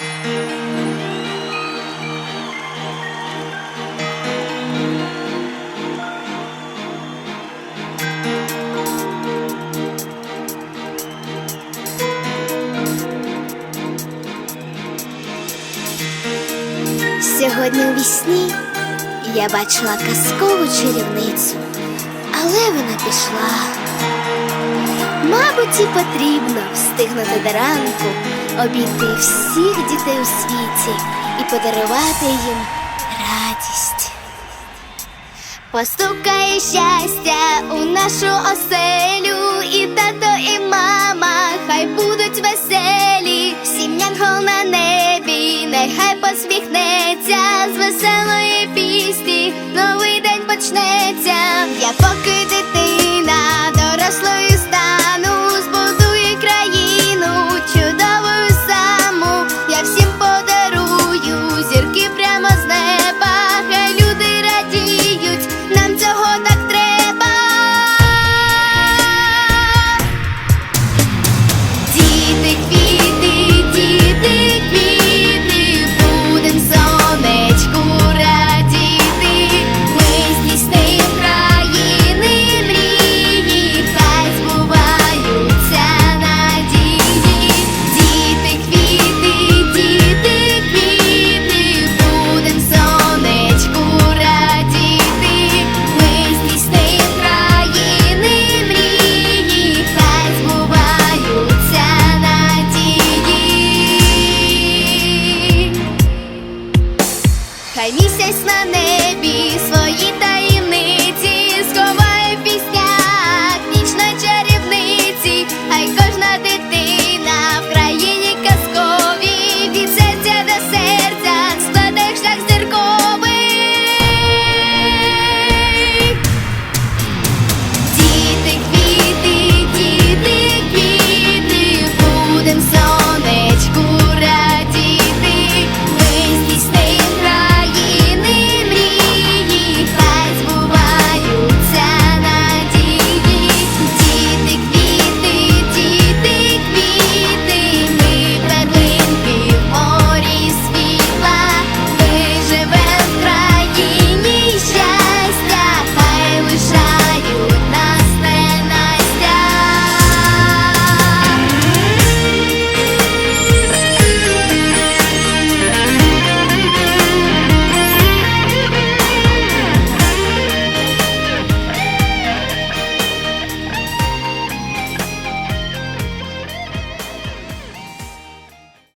Сьогодні у вісні я бачила казкову чарівницю, але вона пішла. Мабуть, і потрібно встигнути до ранку, обійти всіх дітей у світі і подарувати їм радість. Постукає щастя у нашу оселю, і тато, і мама, хай будуть веселі, всім янгол на небі, нехай посміхнеться з веселої пісні, новий день почнеться. Я поки місяць на небі.